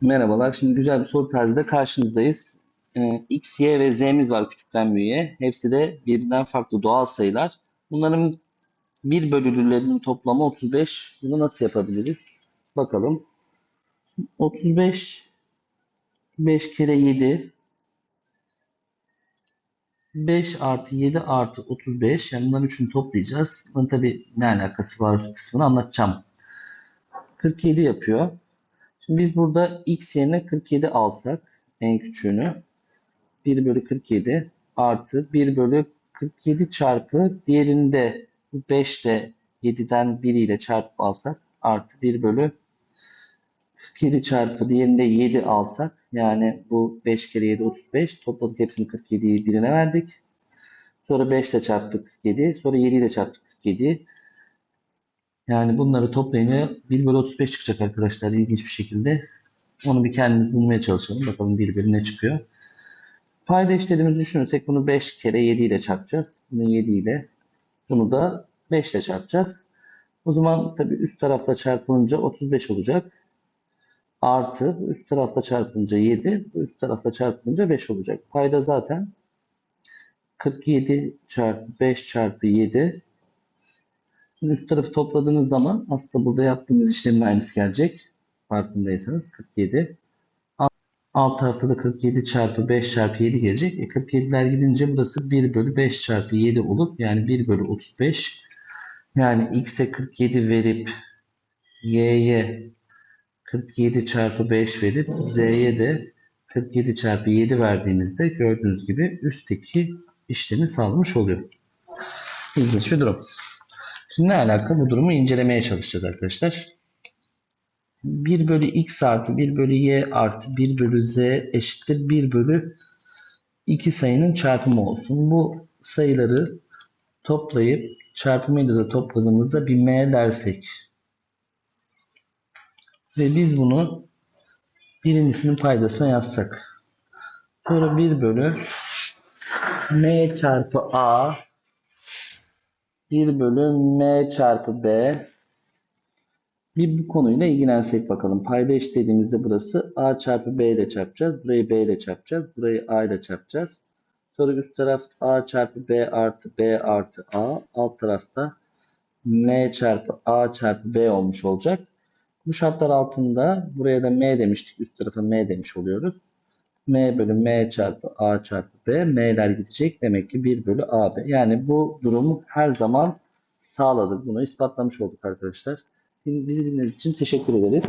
Merhabalar. Şimdi güzel bir soru tarzıyla karşınızdayız. Ee, X, Y ve Z'miz var küçükten büyüğe. Hepsi de birbirinden farklı doğal sayılar. Bunların bir bölülülerinin toplamı 35. Bunu nasıl yapabiliriz? Bakalım. 35 5 kere 7 5 artı 7 artı 35. Yani bunların üçünü toplayacağız. Bunun tabii ne alakası var kısmını anlatacağım. 47 yapıyor. Biz burada x yerine 47 alsak en küçüğünü 1 bölü 47 artı 1 bölü 47 çarpı diğerinde 5 ile 7'den 1 ile çarpıp alsak artı 1 bölü 47 çarpı diğerinde 7 alsak yani bu 5 kere 7 35 topladık hepsini 47'yi birine verdik. Sonra 5 ile çarptık 47 sonra 7 ile çarptık 47 yani bunları toplayınca 1 bölü 35 çıkacak arkadaşlar ilginç bir şekilde. Onu bir kendimiz bulmaya çalışalım. Bakalım 1 bölü ne çıkıyor. Payda işlediğimizi düşünürsek bunu 5 kere 7 ile çarpacağız. Bunu 7 ile. Bunu da 5 ile çarpacağız. O zaman tabii üst tarafla çarpılınca 35 olacak. Artı üst tarafla çarpınca 7, üst tarafla çarpınca 5 olacak. Payda zaten 47 çarpı 5 çarpı 7 Şimdi üst tarafı topladığınız zaman aslında burada yaptığımız işlemin aynısı gelecek. Farkındaysanız 47. Alt tarafta da 47 çarpı 5 çarpı 7 gelecek. E 47'ler gidince burası 1 bölü 5 çarpı 7 olup yani 1 bölü 35. Yani x'e 47 verip y'ye 47 çarpı 5 verip z'ye de 47 çarpı 7 verdiğimizde gördüğünüz gibi üstteki işlemi sağlamış oluyor. İlginç bir durum. Ne alaka? Bu durumu incelemeye çalışacağız arkadaşlar. 1 bölü x artı 1 bölü y artı 1 bölü z eşittir 1 bölü iki sayının çarpımı olsun. Bu sayıları toplayıp çarpımıyla da topladığımızda bir m dersek ve biz bunu birincisinin paydasına yazsak. Sonra 1 bölü m çarpı a 1 bölü m çarpı b. Bir bu konuyla ilgilensek bakalım. Payda eşitlediğimizde burası a çarpı b ile çarpacağız. Burayı b ile çarpacağız. Burayı a ile çarpacağız. Sonra üst taraf a çarpı b artı b artı a. Alt tarafta m çarpı a çarpı b olmuş olacak. Bu şartlar altında buraya da m demiştik. Üst tarafa m demiş oluyoruz. M bölü m çarpı a çarpı b. m'ler gidecek. Demek ki 1 bölü ab. Yani bu durumu her zaman sağladık. Bunu ispatlamış olduk arkadaşlar. Bizi dinlediğiniz için teşekkür ederiz.